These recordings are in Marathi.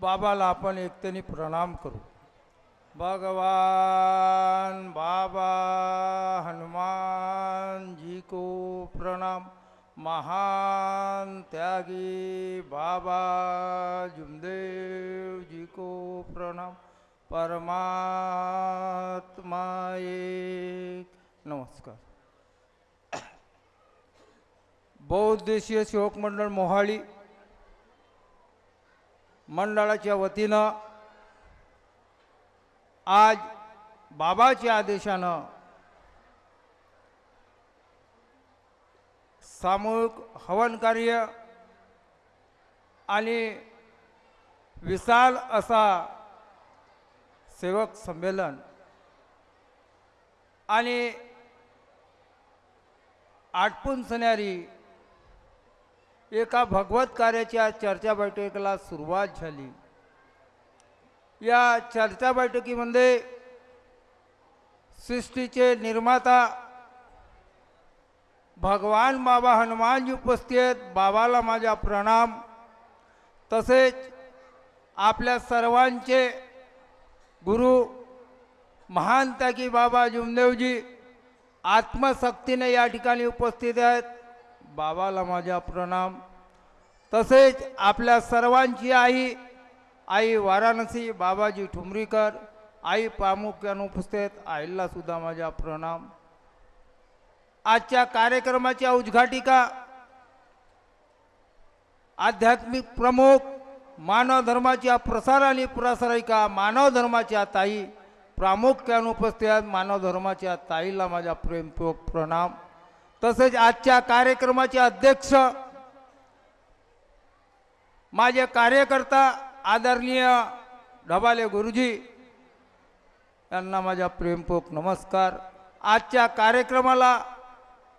बाबाला आपण एकतेने प्रणाम करू. भगवान बाबा हनुमान जी को प्रणाम. महान त्यागी बाबा जुमदेव जी को प्रणाम. परमात्मा एक. नमस्कार. बहुउद्देशीय शिवक मंडळ मोहाळी मंडळाच्या वतीनं आज बाबाच्या आदेशानं सामूहिक हवन कार्य आणि विशाल असा सेवक संमेलन आणि आटपून सणारी एका भगवत कार्याच्या चर्चा बैठकीला सुरुवात झाली. या चर्चा बैठकीमध्ये सृष्टीचे निर्माता भगवान बाबा हनुमानजी उपस्थित आहेत बाबाला माझा प्रणाम तसेच आपल्या सर्वांचे गुरु महान त्यागी बाबा जुमदेवजी आत्मशक्तीने या ठिकाणी उपस्थित आहेत. बाबाला माझा प्रणाम. तसेच आपल्या सर्वांची आई आई वाराणसी बाबाजी ठुमरीकर आई प्रामुख्यानं उपस्थित आईला सुद्धा माझा प्रणाम. आजच्या कार्यक्रमाच्या उद्घाटिका आध्यात्मिक प्रमुख मानव धर्माच्या प्रसार आणि प्रसारिका मानव धर्माच्या ताई प्रामुख्यानं उपस्थित मानव धर्माच्या ताईला माझा प्रेमपूर्वक प्रणाम. तसेच आजच्या कार्यक्रमाचे अध्यक्ष माझे कार्यकर्ता आदरणीय ढबाले गुरुजी यांना माझा प्रेमपूक नमस्कार. आजच्या कार्यक्रमाला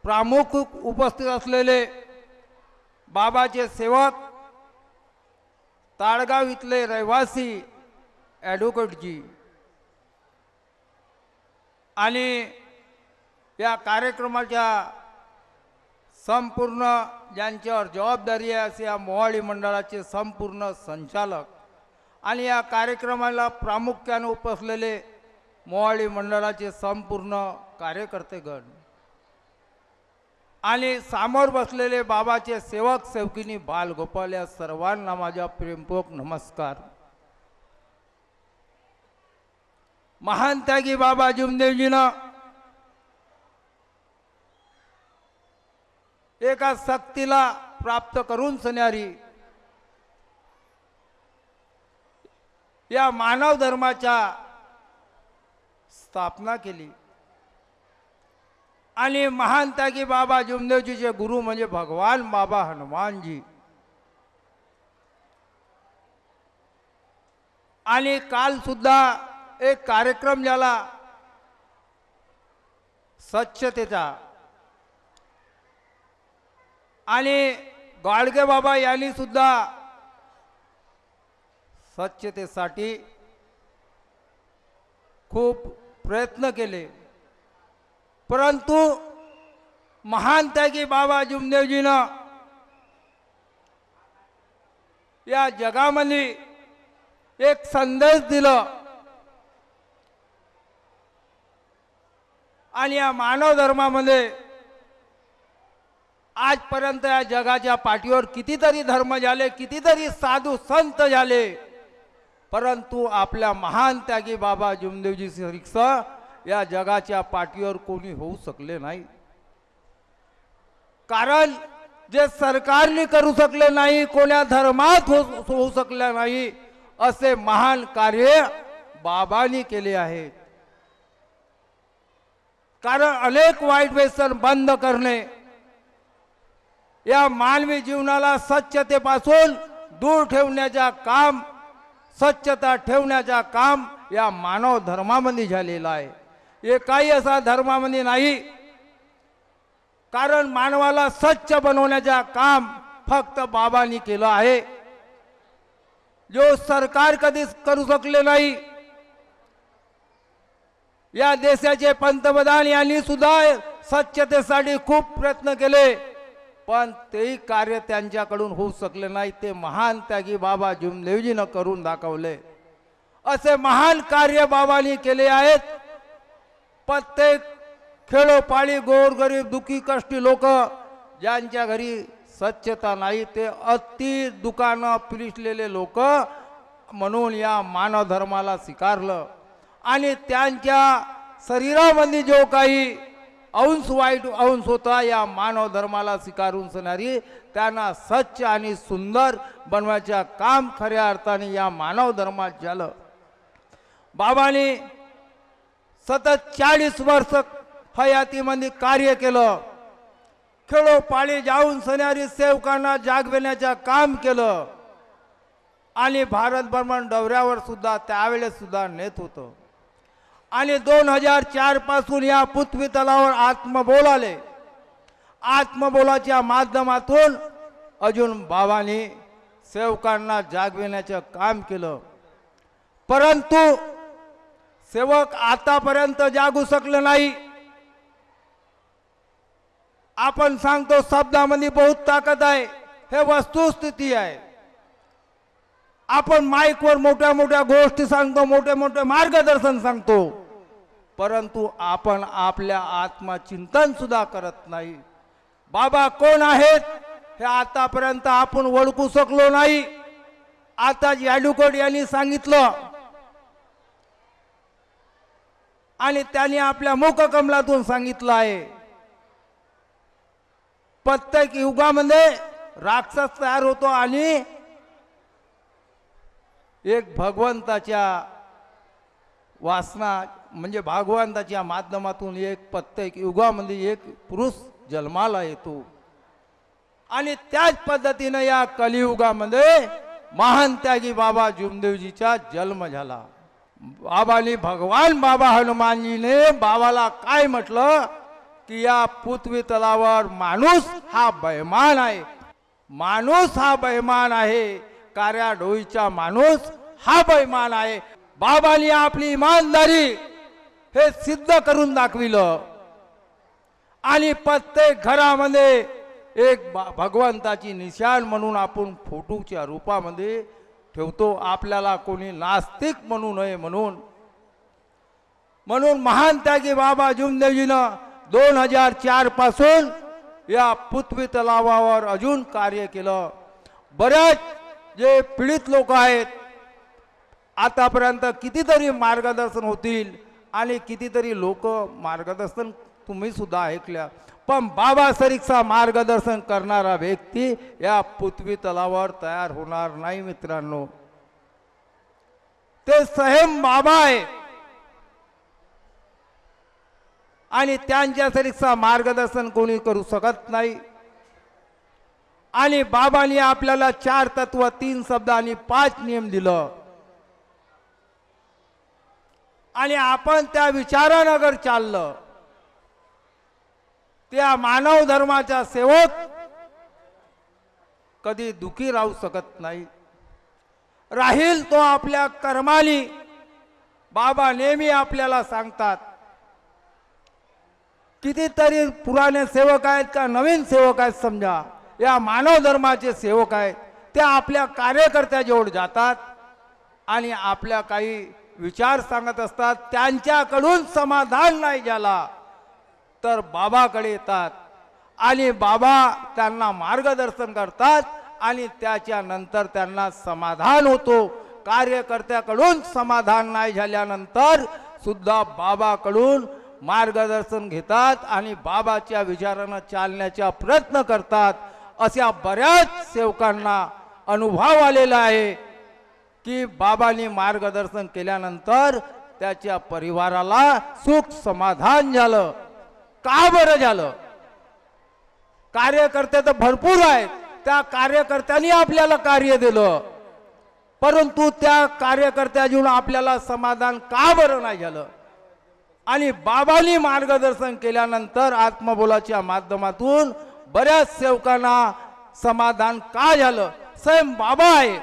प्रामुख उपस्थित असलेले बाबाचे सेवक ताळगाव इथले रहिवासी ॲडव्होकेटजी आणि या कार्यक्रमाच्या संपूर्ण ज्यांच्यावर जबाबदारी आहे असे या मोहाळी मंडळाचे संपूर्ण संचालक आणि या कार्यक्रमाला प्रामुख्याने उपसलेले मोहाळी मंडळाचे संपूर्ण कार्यकर्तेगण आणि समोर बसलेले बाबाचे सेवक सेवकिनी बालगोपाल या सर्वांना माझा प्रेमपूर्वक नमस्कार. महान त्यागी बाबा जुमदेवजीनं एका सक्तीला प्राप्त करून सन्यारी. या मानव धर्माच्या स्थापना केली. आणि महान त्यागी बाबा जुमदेवजीचे गुरु म्हणजे भगवान बाबा हनुमानजी. आणि काल सुद्धा एक कार्यक्रम झाला स्वच्छतेचा आणि गाडगे बाबा यांनी सुद्धा स्वच्छतेसाठी खूप प्रयत्न केले. परंतु महान त्यागी बाबा जुमदेवजीनं या जगामध्ये एक संदेश दिला आणि या मानव धर्मामध्ये आजपर्यंत या जगाच्या पाठीवर कितीतरी धर्म झाले कितीतरी साधू संत झाले. परंतु आपल्या महान त्यागी बाबा जुमदेवजी सरिक्स या जगाच्या पाठीवर कोणी होऊ शकले नाही. कारण जे सरकारने करू शकले नाही कोण्या धर्मात हो, होऊ शकले नाही असे महान कार्य बाबांनी केले आहे. कारण अनेक वाईट व्यसन बंद करणे या मानवी जीवनाला स्वच्छतेपासून दूर ठेवण्याचा काम स्वच्छता ठेवण्याचा काम या मानव धर्मामध्ये झालेला आहे. हे काही असा धर्मामध्ये नाही कारण मानवाला स्वच्छ बनवण्याचा काम फक्त बाबांनी केलं आहे. जो सरकार कधीच करू शकले नाही या देशाचे पंतप्रधान यांनी सुद्धा स्वच्छतेसाठी खूप प्रयत्न केले. पण तेही कार्य त्यांच्याकडून होऊ शकले नाही. ते महान त्यागी बाबा जुमदेवजीनं करून दाखवले. असे महान कार्य बाबांनी केले आहेत. प्रत्येक खेडोपाळी गोरगरीब दुखी कष्टी लोक ज्यांच्या घरी स्वच्छता नाही ते अति दुकानं पिलिसलेले लोक म्हणून या मानव धर्माला स्वीकारलं. आणि त्यांच्या शरीरामध्ये जो काही अंश वाईट अंश होता या मानव धर्माला स्वीकारून सणारी त्यांना स्वच्छ आणि सुंदर बनवायचं काम खऱ्या अर्थाने या मानव धर्मात झालं. बाबाने सतत चाळीस वर्ष हयातीमध्ये कार्य केलं. खेळोपाळी जाऊन सणारी सेवकांना जागविण्याचं काम केलं. आणि भारत भ्रमण दौऱ्यावर सुद्धा त्यावेळेस सुद्धा नेत होतं. आणि दोन हजार चारपासून या पृथ्वी तलावर आत्मबोल आले आत्मबोलाच्या माध्यमातून अजून बाबांनी सेवकांना जागविण्याचं काम केलं. परंतु सेवक आतापर्यंत जागू शकले नाही. आपण सांगतो शब्दामध्ये बहुत ताकद आहे. हे वस्तुस्थिती आहे. आपण माईकवर मोठ्या मोठ्या गोष्टी सांगतो मोठे मोठे मार्गदर्शन सांगतो. परंतु आपण आपल्या आत्मचिंतन सुद्धा करत नाही. बाबा कोण आहेत? हे आतापर्यंत आपण ओळखू शकलो नाही. आता याडूकोड यांनी सांगितलं. आणि त्यांनी आपल्या मुखकमलातून सांगितलं आहे. प्रत्येक युगामध्ये राक्षस तयार होतो आणि एक भगवंताच्या वासना म्हणजे भगवंताच्या माध्यमातून एक प्रत्येक युगामध्ये एक पुरुष जन्माला येतो. आणि त्याच पद्धतीनं या कलियुगामध्ये महान त्यागी बाबा जुमदेवजीचा जन्म झाला. बाबानी भगवान बाबा हनुमानजीने बाबाला काय म्हटलं? की या पृथ्वी तलावर माणूस हा बैमान आहे. माणूस हा बैमान आहे. कार्या डोईचा माणूस हा बैमान आहे. बाबानी आपली इमानदारी हे सिद्ध करून दाखविलं. आणि प्रत्येक घरामध्ये एक भगवंताची निशाण म्हणून आपण फोटोच्या रूपामध्ये ठेवतो. आपल्याला कोणी नास्तिक म्हणू नये म्हणून. म्हणून महान त्यागी बाबा जुमदेवजीनं दोन हजार चारपासून या पृथ्वी तलावावर अजून कार्य केलं. बऱ्याच जे पीडित लोक आहेत आतापर्यंत कितीतरी मार्गदर्शन होतील आणि कितीतरी लोक मार्गदर्शन तुम्ही सुद्धा ऐकल्या. पण बाबा सरीक्षा मार्गदर्शन करणारा व्यक्ती या पृथ्वी तलावर तयार होणार नाही मित्रांनो. ते स्वयं बाबा आहे. आणि त्यांच्या सरीक्षा मार्गदर्शन कोणी करू शकत नाही. आणि बाबांनी आपल्याला चार तत्व तीन शब्द आणि पाच नियम दिलं. आणि आपण त्या विचारानं अगर चाललं. त्या मानव धर्माच्या सेवत कधी दुखी राहू शकत नाही. राहील तो आपल्या कर्माली. बाबा नेहमी आपल्याला सांगतात कितीतरी पुराणे सेवक आहेत का नवीन सेवक आहेत समजा. या मानव धर्माचे सेवक आहेत. ते आपल्या कार्यकर्त्याजवळ जातात आणि आपल्या काही विचार सांगत असतात त्यांच्याकडून समाधान नाही झाला तर बाबाकडे येतात. आणि बाबा त्यांना मार्गदर्शन करतात आणि त्याच्यानंतर त्यांना समाधान होतो. कार्यकर्त्याकडून समाधान नाही झाल्यानंतर सुद्धा बाबाकडून मार्गदर्शन घेतात आणि बाबाच्या विचारानं चालण्याचा प्रयत्न करतात. अशा बऱ्याच सेवकांना अनुभव आलेला आहे की बाबांनी मार्गदर्शन केल्यानंतर त्याच्या परिवाराला सुख समाधान झालं. का बरं झालं? कार्यकर्ते तर भरपूर आहेत. त्या कार्यकर्त्यांनी आपल्याला कार्य दिलं. परंतु त्या कार्यकर्त्याजून आपल्याला समाधान का बरं नाही झालं? आणि बाबांनी मार्गदर्शन केल्यानंतर आत्मबोलाच्या माध्यमातून बऱ्याच सेवकांना समाधान का झालं? स्वयं बाबा आहे.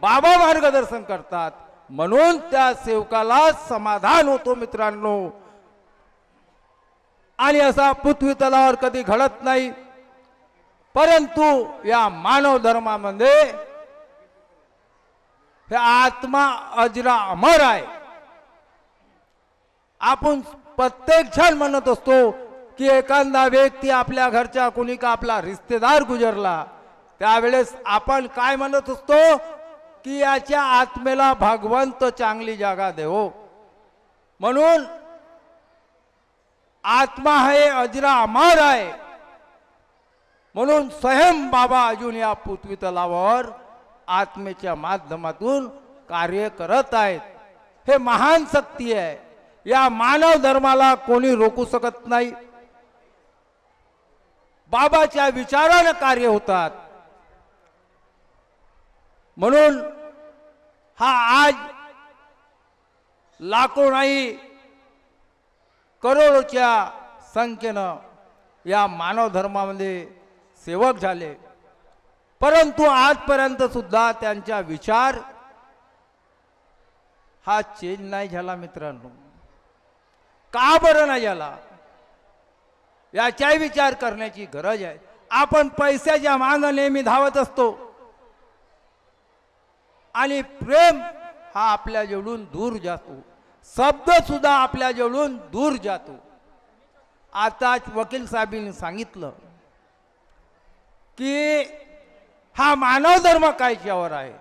बाबा मार्गदर्शन करतात. म्हणून त्या सेवकाला समाधान होतो मित्रांनो. आणि असा पृथ्वी तलावर कधी घडत नाही. परंतु या मानव धर्मामध्ये हे आत्मा अजरा अमर आहे. आपण प्रत्येक क्षण म्हणत असतो की एखादा व्यक्ती आपल्या घरच्या कोणी का आपला रिश्तेदार गुजरला त्यावेळेस आपण काय म्हणत असतो? की याच्या आत्मेला भगवंत चांगली जागा देवो. म्हणून आत्मा हे अजरा अमर आहे. म्हणून स्वयं बाबा अजून या पृथ्वी तलावर आत्मेच्या माध्यमातून कार्य करत आहेत. हे महान शक्ती आहे. या मानव धर्माला कोणी रोखू शकत नाही. बाबाच्या विचारानं कार्य होतात. म्हणून हा आज लाखो नाही करोडोच्या संख्येनं या मानव धर्मामध्ये सेवक झाले. परंतु आजपर्यंत सुद्धा त्यांचा विचार हा चेंज नाही झाला मित्रांनो. का बरं नाही झाला? याचाही विचार करण्याची गरज आहे. आपण पैशाच्या मागं नेहमी धावत असतो. आणि प्रेम हा आपल्या जवळून दूर जातो. शब्द सुद्धा आपल्या जवळून दूर जातो. आताच वकील साहेबांनी सांगितलं की हा मानव धर्म कायच्यावर आहे.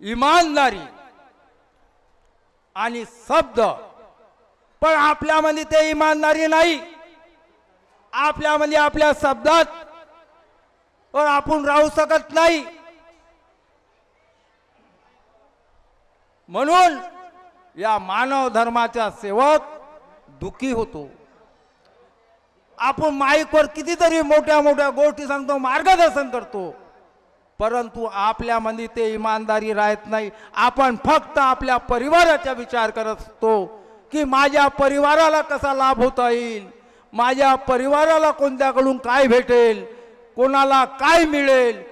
इमानदारी आणि शब्द पण आपल्यामध्ये ते इमानदारी नाही. आपल्यामध्ये आपल्या शब्दात वर आपण राहू शकत नाही. म्हणून या मानव धर्माचा सेवक दुखी होतो. आपण माईकवर कितीतरी मोठ्या मोठ्या गोष्टी सांगतो मार्गदर्शन करतो. परंतु आपल्यामध्ये ते इमानदारी राहत नाही. आपण फक्त आपल्या परिवाराचा विचार करत असतो. की माझ्या परिवाराला कसा लाभ होता येईल? माझ्या परिवाराला कोणत्याकडून काय भेटेल? कोणाला काय मिळेल?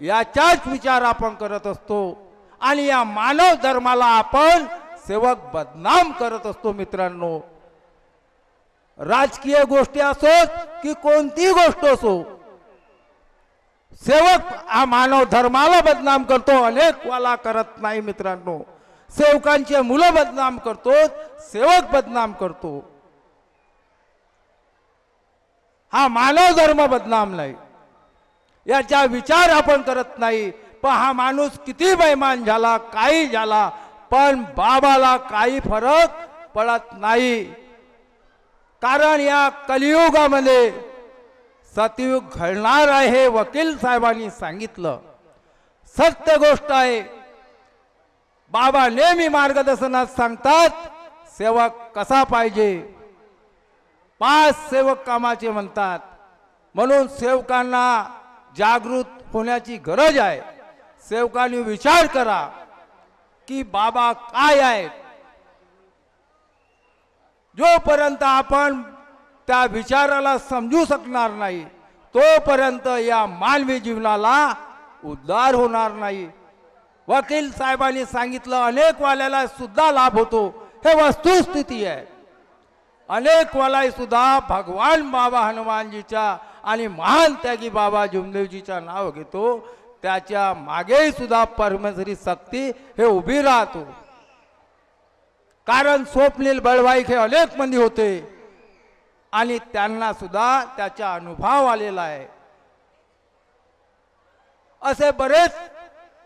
याचाच विचार आपण करत असतो. आणि या मानव धर्माला आपण सेवक बदनाम करत असतो मित्रांनो. राजकीय गोष्टी असोत की कोणतीही गोष्ट असो सेवक हा मानव धर्माला बदनाम करतो अनेक वाला करत नाही मित्रांनो. सेवकांचे मुलं बदनाम करतो सेवक बदनाम करतो. हा मानव धर्म बदनाम नाही याचा विचार आपण करत नाही पण हा माणूस किती बैमान झाला काही झाला पण बाबाला काही फरक पडत नाही. कारण या कलियुगामध्ये सतयुग घडणार आहे हे वकील साहेबांनी सांगितलं. सत्य गोष्ट आहे बाबा नेहमी मार्गदर्शनात सांगतात सेवक कसा पाहिजे? पाच सेवक कामाचे म्हणतात. म्हणून सेवकांना जागृत होण्याची गरज आहे. सेवकांनी विचार करा की बाबा काय आहेत? जोपर्यंत आपण त्या विचाराला समजू शकणार नाही तोपर्यंत या मानवी जीवनाला उद्धार होणार नाही. वकील साहेबांनी सांगितलं अनेक वाल्याला सुद्धा लाभ होतो. हे वस्तुस्थिती आहे. अनेक सुद्धा भगवान बाबा हनुमानजीच्या आणि महान त्यागी बाबा जुमदेवजीच्या नाव घेतो. त्याच्या मागेही सुद्धा परमेश्वरी शक्ती हे उभी राहतो. कारण स्वप्नील बळवाईक हे अनेक मंदी होते. आणि त्यांना सुद्धा त्याचा अनुभव आलेला आहे. असे बरेच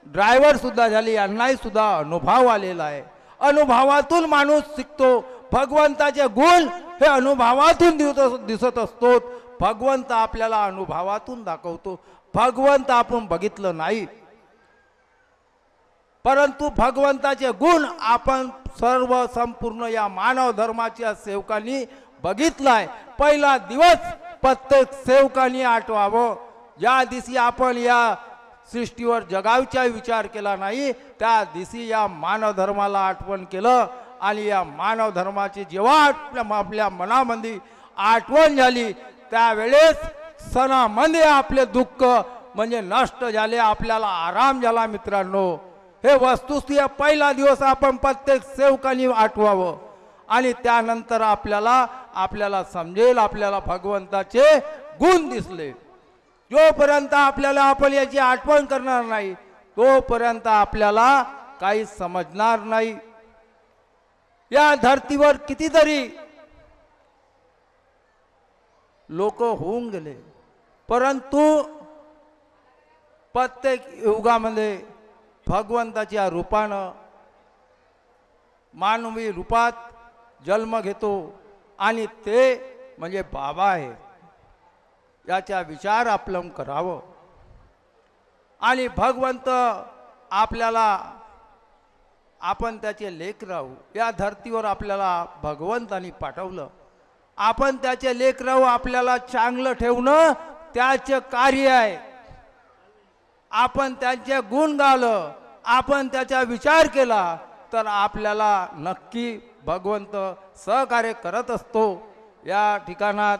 ड्रायव्हरसुद्धा झाली झाले यांनाही सुद्धा अनुभव आलेला आहे. अनुभवातून माणूस शिकतो. भगवंताचे गुण हे अनुभवातून दिसत दिसत असतो भगवंत आपल्याला अनुभवातून दाखवतो. भगवंत आपण बघितलं नाही. परंतु भगवंताचे गुण आपण सर्व संपूर्ण या मानव धर्माच्या सेवकांनी बघितलाय. पहिला दिवस प्रत्येक सेवकांनी आठवावं. ज्या दिवशी आपण या सृष्टीवर जगावचा विचार केला नाही त्या दिवशी या मानवधर्माला आठवण केलं आणि या मानवधर्माची जेव्हा आपल्या आपल्या मनामध्ये आठवण झाली त्यावेळेस सणामध्ये आपले दुःख म्हणजे नष्ट झाले आपल्याला आराम झाला मित्रांनो. हे वस्तुस्थिती पहिला दिवस आपण प्रत्येक सेवकांनी आठवावं. आणि त्यानंतर आपल्याला आपल्याला समजेल आपल्याला भगवंताचे गुण दिसले. जोपर्यंत आपल्याला आपण याची आठवण करणार नाही तोपर्यंत आपल्याला काही समजणार नाही. या धर्तीवर कितीतरी लोक होऊन गेले. परंतु प्रत्येक युगामध्ये भगवंताच्या रूपानं मानवी रूपात जन्म घेतो आणि ते म्हणजे बाबा आहे याचा विचार आपलं करावं. आणि भगवंत आपल्याला आपण त्याचे लेख राहू या धर्तीवर आपल्याला भगवंतानी पाठवलं. आपण त्याचे लेख राहू आपल्याला चांगलं ठेवणं त्याचं कार्य आहे. आपण त्यांचे गुण गालं आपण त्याचा विचार केला तर आपल्याला नक्की भगवंत सहकार्य करत असतो. या ठिकाणात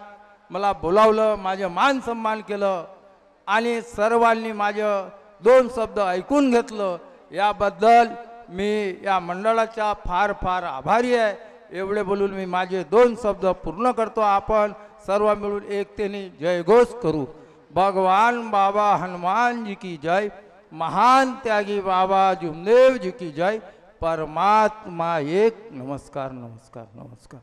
मला बोलावलं माझं मान सन्मान केलं आणि सर्वांनी माझं दोन शब्द ऐकून घेतलं. याबद्दल मी या मंडळाचा फार फार आभारी आहे. एवढे बोलून मी माझे दोन शब्द पूर्ण करतो. आपण सर्व मिळून एकतेने जयघोष करू. भगवान बाबा हनुमान जी की जय. महान त्यागी बाबा जुमदेव जी की जय. परमात्मा एक. नमस्कार नमस्कार नमस्कार.